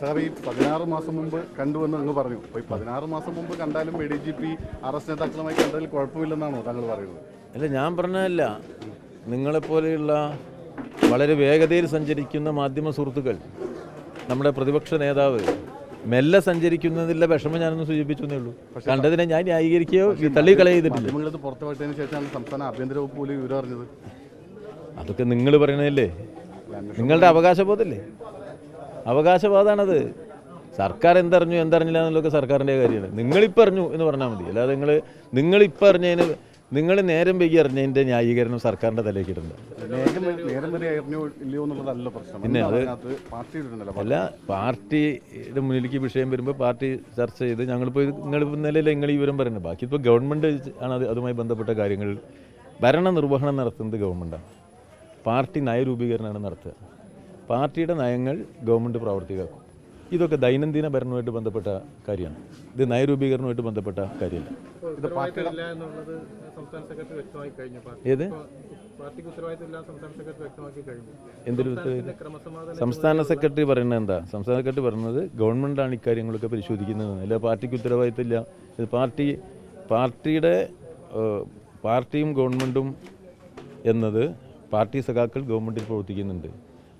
Sir ഈ പതിനാറ് മാസം മുമ്പ് കണ്ടുവെന്ന് അങ്ങ് പറഞ്ഞു. അപ്പോൾ ഈ പതിനാറ് മാസം മുമ്പ് കണ്ടാലും A D G P arrest നേതാക്കളുമായി കണ്ടതിൽ കുഴപ്പമില്ലെന്നാണോ താങ്കൾ പറയുന്നത്? അല്ല ഞാൻ പറഞ്ഞതല്ല. നിങ്ങളെപ്പോലെയുള്ള വളരെ വേഗതയിൽ സഞ്ചരിക്കുന്ന മാധ്യമ സുഹൃത്തുക്കൾ നമ്മുടെ പ്രതിപക്ഷ നേതാവ് മെല്ലെ സഞ്ചരിക്കുന്നതിലെ വിഷമം ഞാനൊന്ന് സൂചിപ്പിച്ചു ഉള്ളൂ. കണ്ടതിനെ ഞാൻ ന്യായീകരിക്കുകയോ തള്ളി കളയുന്നില്ല മാധ്യമങ്ങളിത് പുറത്തുവിട്ടതിന് ശേഷമാണ് സംസ്ഥാന ആഭ്യന്തര വകുപ്പ് പോലും വിവരം അറിഞ്ഞത്. അതൊക്കെ നിങ്ങൾ പറയണതല്ലേ? നിങ്ങളുടെ അവകാശബോധമല്ലേ അവകാശവാദമാണത് സർക്കാർ എന്തറിഞ്ഞു എന്തറിഞ്ഞില്ല എന്നുള്ളതൊക്കെ സർക്കാരിന്റെ കാര്യമാണ്. നിങ്ങളിപ്പോൾ അറിഞ്ഞു എന്ന് പറഞ്ഞാൽ മതി. അല്ലാതെ നിങ്ങൾ നിങ്ങളിപ്പോൾ അറിഞ്ഞതിന് നിങ്ങൾ നേരം വൈകി അറിഞ്ഞതിന്റെ ന്യായീകരണം സർക്കാരിന്റെ തലയിലേക്ക് ഇടുന്നത് പിന്നെ അത് അല്ല പാർട്ടിയുടെ മുന്നിലേക്ക് വിഷയം വരുമ്പോൾ പാർട്ടി ചർച്ച ചെയ്ത് ഞങ്ങളിപ്പോൾ ഇത് നിങ്ങൾ നിലയിലെ നിങ്ങൾ ഈ വിവരം പറയുന്നത്? ബാക്കി ഇപ്പോൾ ഗവൺമെന്റ് ആണ് അത് അതുമായി ബന്ധപ്പെട്ട കാര്യങ്ങൾ. ഭരണ നിർവഹണം നടത്തുന്നത് ഗവൺമെന്റാണ്. പാർട്ടി നയരൂപീകരണമാണ് നടത്തുക. പാർട്ടിയുടെ നയങ്ങൾ ഗവൺമെന്റ് പ്രാവർത്തികമാക്കും. ഇതൊക്കെ ദൈനംദിന ഭരണവുമായിട്ട് ബന്ധപ്പെട്ട കാര്യമാണ്. ഇത് നയരൂപീകരണവുമായിട്ട് ബന്ധപ്പെട്ട കാര്യമല്ല. ഇത് പാർട്ടിയുടെ എന്നുള്ളത് സംസ്ഥാന സെക്രട്ടറി വ്യക്തമാക്കി കഴിഞ്ഞു. പാർട്ടി ഏത്? സംസ്ഥാന സെക്രട്ടറി വ്യക്തമാക്കി കഴിഞ്ഞു. എന്തൊരു സംസ്ഥാന സെക്രട്ടറി പറയുന്നത് എന്താ? സംസ്ഥാന സെക്രട്ടറി പറയുന്നത് ഗവൺമെന്റാണ് ഇക്കാര്യങ്ങളൊക്കെ പരിശോധിക്കുന്നത്. അല്ല പാർട്ടിക്ക് ഉത്തരവാദിത്തമില്ല. ഇത് പാർട്ടി പാർട്ടിയുടെ പാർട്ടിയും ഗവൺമെന്റും എന്നത് പാർട്ടി സഖാക്കൾ ഗവൺമെന്റിൽ പ്രവർത്തിക്കുന്നുണ്ട്.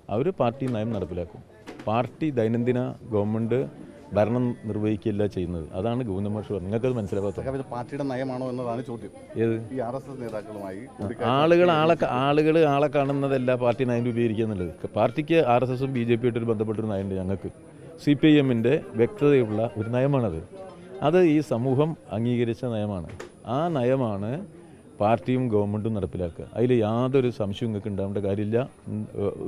അവർ പാർട്ടി നയം നടപ്പിലാക്കും. പാർട്ടി ദൈനംദിന ഗവൺമെന്റ് ഭരണം നിർവഹിക്കുകയല്ല ചെയ്യുന്നത്. അതാണ് ഗോവിന്ദമാഷ് പറഞ്ഞത്. നിങ്ങൾക്കത് മനസ്സിലാക്കാത്തത് പാർട്ടിയുടെ നയമാണോ എന്നതാണ് ചോദ്യം. ഏത്? ഈ ആർ എസ് എസ് നേതാക്കളുമായി ആളുകൾ ആളെ ആളുകൾ ആളെ കാണുന്നതല്ല പാർട്ടി നയം രൂപീകരിക്കുക എന്നുള്ളത് പാർട്ടിക്ക് ആർ എസ് എസും ബി ജെ പി ആയിട്ടൊരു ബന്ധപ്പെട്ടൊരു നയമുണ്ട് ഞങ്ങൾക്ക്. സി പി ഐ എമ്മിന്റെ വ്യക്തതയുള്ള ഒരു നയമാണത്. അത് ഈ സമൂഹം അംഗീകരിച്ച നയമാണ്. ആ നയമാണ് പാർട്ടിയും ഗവൺമെന്റും നടപ്പിലാക്കുക. അതിൽ യാതൊരു സംശയവും നിങ്ങൾക്ക് ഉണ്ടാവേണ്ട കാര്യമില്ല.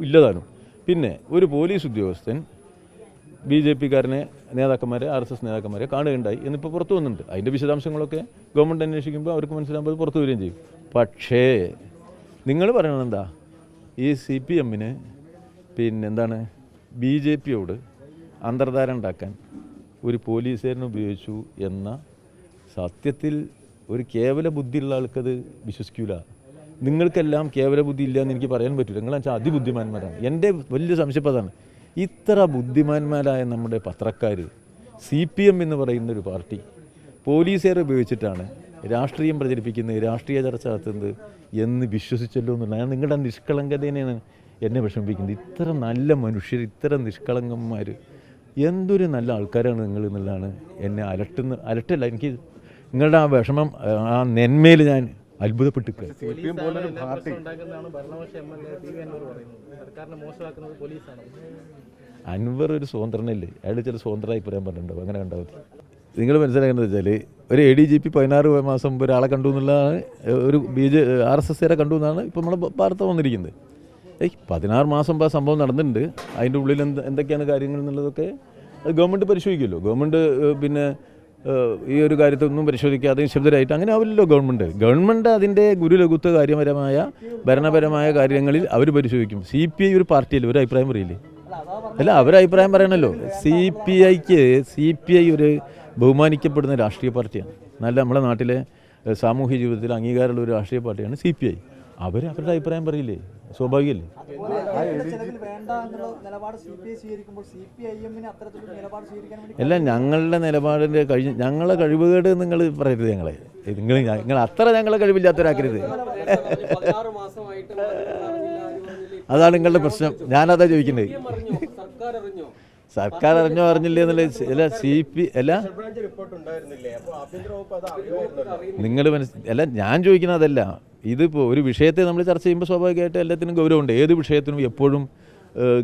ഇല്ലതാനും. പിന്നെ ഒരു പോലീസ് ഉദ്യോഗസ്ഥൻ ബി ജെ പിക്കാരനെ നേതാക്കന്മാരെ ആർ എസ് എസ് നേതാക്കന്മാരെ കാണുകയുണ്ടായി എന്നിപ്പോൾ പുറത്തു വന്നിട്ടുണ്ട്. അതിന്റെ വിശദാംശങ്ങളൊക്കെ ഗവൺമെന്റ് അന്വേഷിക്കുമ്പോൾ അവർക്ക് മനസ്സിലാകുമ്പോൾ പുറത്തു വരികയും ചെയ്യും. പക്ഷേ നിങ്ങൾ പറയണത് എന്താ? ഈ സി പി എമ്മിന് പിന്നെന്താണ് ബി ജെ പിയോട് അന്തർധാര ഉണ്ടാക്കാൻ ഒരു പോലീസുകാരനെ ഉപയോഗിച്ചു എന്ന സത്യത്തിൽ ഒരു കേവല ബുദ്ധിയുള്ള ആൾക്കത് വിശ്വസിക്കൂല. നിങ്ങൾക്കെല്ലാം കേവല ബുദ്ധി ഇല്ല എന്ന് എനിക്ക് പറയാൻ പറ്റില്ല നിങ്ങൾ വെച്ചാൽ അതിബുദ്ധിമാന്മാരാണ്. എന്റെ വലിയ സംശയം അതാണ്. ഇത്ര ബുദ്ധിമാന്മാരായ നമ്മുടെ പത്രക്കാർ സി പി എം എന്ന് പറയുന്ന ഒരു പാർട്ടി പോലീസുകാരെ ഉപയോഗിച്ചിട്ടാണ് രാഷ്ട്രീയം പ്രചരിപ്പിക്കുന്നത് രാഷ്ട്രീയ ചർച്ച നടത്തുന്നത് എന്ന് വിശ്വസിച്ചല്ലോ എന്നുള്ള ഞാൻ നിങ്ങളുടെ നിഷ്കളങ്കതേനെയാണ് എന്നെ വിഷമിപ്പിക്കുന്നത്. ഇത്ര നല്ല മനുഷ്യർ ഇത്ര നിഷ്കളങ്കന്മാർ എന്തൊരു നല്ല ആൾക്കാരാണ് നിങ്ങൾ എന്നുള്ളതാണ് എന്നെ അലട്ടുന്ന അലട്ടല്ല എനിക്ക് നിങ്ങളുടെ ആ വിഷമം ആ നെന്മയിൽ ഞാൻ അത്ഭുതപ്പെട്ടു അൻവർ ഒരു സ്വതന്ത്രനല്ലേ? അയാൾ ചില സ്വതന്ത്രമായി പറയാൻ പറഞ്ഞിട്ടുണ്ടാവും അങ്ങനെ കണ്ടാൽ മതി. നിങ്ങൾ മനസ്സിലാക്കേണ്ടത് വെച്ചാൽ ഒരു എ ഡി ജി പി പതിനാറ് മാസം മുമ്പ് ഒരാളെ കണ്ടു എന്നുള്ളതാണ് ഒരു ബി ജെ ആർ എസ് എസ്സുകാരെ കണ്ടു എന്നാണ് ഇപ്പോൾ നമ്മൾ വാർത്ത വന്നിരിക്കുന്നത്. ഏയ് പതിനാറ് മാസം മുമ്പ് ആ സംഭവം നടന്നിട്ടുണ്ട്. അതിന്റെ ഉള്ളിൽ എന്ത് എന്തൊക്കെയാണ് കാര്യങ്ങൾ എന്നുള്ളതൊക്കെ അത് ഗവൺമെന്റ് പരിശോധിക്കുമല്ലോ ഗവൺമെന്റ് പിന്നെ ഈ ഒരു കാര്യത്തൊന്നും പരിശോധിക്കാതെ നിശബ്ദരായിട്ട് അങ്ങനെ ആവില്ലല്ലോ ഗവൺമെന്റ്. ഗവൺമെന്റ് അതിന്റെ ഗുരുലഘുത്വ കാര്യപരമായ ഭരണപരമായ കാര്യങ്ങളിൽ അവർ പരിശോധിക്കും. സി പി ഐ ഒരു പാർട്ടിയല്ലേ? ഒരു അഭിപ്രായം പറയില്ലേ? അല്ല അവരഭിപ്രായം പറയണല്ലോ. സി പി ഐക്ക് സി പി ഐ ഒരു ബഹുമാനിക്കപ്പെടുന്ന രാഷ്ട്രീയ പാർട്ടിയാണ്. നല്ല നമ്മുടെ നാട്ടിലെ സാമൂഹ്യ ജീവിതത്തിൽ അംഗീകാരമുള്ള ഒരു രാഷ്ട്രീയ പാർട്ടിയാണ് സി പി ഐ. അവർ അവരുടെ അഭിപ്രായം പറയില്ലേ? സ്വാഭാവികല്ലേ? അല്ല ഞങ്ങളുടെ നിലപാടിന്റെ കഴിഞ്ഞ ഞങ്ങളെ കഴിവുകേട് നിങ്ങൾ പറയരുത് ഞങ്ങളെ. നിങ്ങൾ നിങ്ങൾ അത്ര ഞങ്ങളെ കഴിവില്ലാത്തവരാക്കരുത്. അതാണ് നിങ്ങളുടെ പ്രശ്നം. ഞാനതാ ചോദിക്കുന്നത്? സർക്കാർ അറിഞ്ഞോ അറിഞ്ഞില്ലേ എന്നുള്ള സി പി അല്ല. നിങ്ങൾ അല്ല ഞാൻ ചോദിക്കുന്നത് അതല്ല. ഇതിപ്പോൾ ഒരു വിഷയത്തെ നമ്മൾ ചർച്ച ചെയ്യുമ്പോൾ സ്വാഭാവികമായിട്ട് എല്ലാത്തിനും ഗൗരവമുണ്ട്. ഏത് വിഷയത്തിനും എപ്പോഴും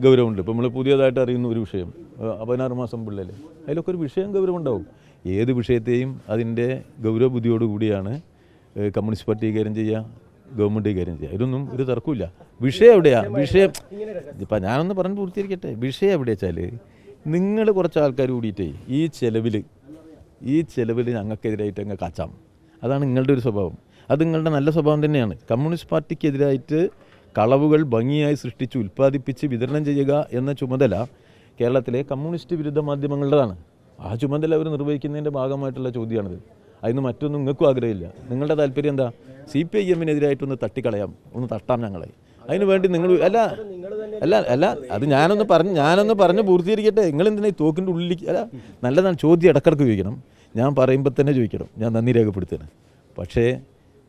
ഗൗരവമുണ്ട്. ഇപ്പോൾ നമ്മൾ പുതിയതായിട്ട് അറിയുന്ന ഒരു വിഷയം പതിനാറ് മാസം പിള്ളേർ അതിലൊക്കെ ഒരു വിഷയം ഗൗരവമുണ്ടാവും. ഏത് വിഷയത്തെയും അതിന്റെ ഗൗരവ ബുദ്ധിയോടുകൂടിയാണ് കമ്മ്യൂണിസ്റ്റ് പാർട്ടി കൈകാര്യം ചെയ്യുക ഗവൺമെന്റ് കൈകാര്യം ചെയ്യുക. ഇതൊന്നും ഒരു തർക്കമില്ല വിഷയം എവിടെയാണ് വിഷയം ഇപ്പം ഞാനൊന്ന് പറഞ്ഞ് പൂർത്തീകരിക്കട്ടെ. വിഷയം എവിടെയാ വെച്ചാൽ നിങ്ങൾ കുറച്ച് ആൾക്കാർ കൂടിയിട്ടേ ഈ ചെലവിൽ ഈ ചെലവിൽ ഞങ്ങൾക്കെതിരായിട്ട് അങ്ങ് കാച്ചാം. അതാണ് നിങ്ങളുടെ ഒരു സ്വഭാവം. അത് നിങ്ങളുടെ നല്ല സ്വഭാവം തന്നെയാണ്. കമ്മ്യൂണിസ്റ്റ് പാർട്ടിക്കെതിരായിട്ട് കളവുകൾ ഭംഗിയായി സൃഷ്ടിച്ച് ഉൽപ്പാദിപ്പിച്ച് വിതരണം ചെയ്യുക എന്ന ചുമതല കേരളത്തിലെ കമ്മ്യൂണിസ്റ്റ് വിരുദ്ധ മാധ്യമങ്ങളുടേതാണ്. ആ ചുമതല അവർ നിർവഹിക്കുന്നതിന്റെ ഭാഗമായിട്ടുള്ള ചോദ്യമാണിത്. അതിന് മറ്റൊന്നും നിങ്ങൾക്കും ആഗ്രഹമില്ല. നിങ്ങളുടെ താല്പര്യം എന്താ? സി പി ഐ എമ്മിനെതിരായിട്ടൊന്ന് തട്ടിക്കളയാം. ഒന്ന് തട്ടാം ഞങ്ങളെ. അതിന് വേണ്ടി നിങ്ങൾ അല്ല അല്ല അല്ല അത് ഞാനൊന്ന് പറഞ്ഞ് ഞാനൊന്ന് പറഞ്ഞ് പൂർത്തീകരിക്കട്ടെ. നിങ്ങൾ എന്തിനാ ഈ തോക്കിന്റെ ഉള്ളിലേക്ക് അല്ല നല്ലതാണ് ചോദ്യം ഇടക്കിടക്ക് ചോദിക്കണം. ഞാൻ പറയുമ്പോൾ തന്നെ ചോദിക്കണം. ഞാൻ നന്ദി രേഖപ്പെടുത്തണം പക്ഷേ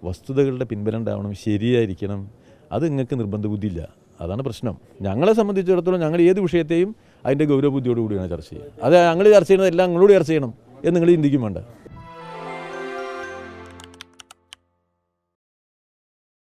വസ്തുതകളുടെ പിൻബലമുണ്ടാവണം ശരിയായിരിക്കണം അത് നിങ്ങൾക്ക് നിർബന്ധ ബുദ്ധിയില്ല. അതാണ് പ്രശ്നം. ഞങ്ങളെ സംബന്ധിച്ചിടത്തോളം ഞങ്ങൾ ഏത് വിഷയത്തെയും അതിന്റെ ഗൗരവബുദ്ധിയോടുകൂടിയാണ് ചർച്ച ചെയ്യുക. അത് ഞങ്ങൾ ചർച്ച ചെയ്യുന്നത് എല്ലാം നിങ്ങളോട് ചർച്ച ചെയ്യണം എന്ന് നിങ്ങൾ ചിന്തിക്കും വേണ്ട.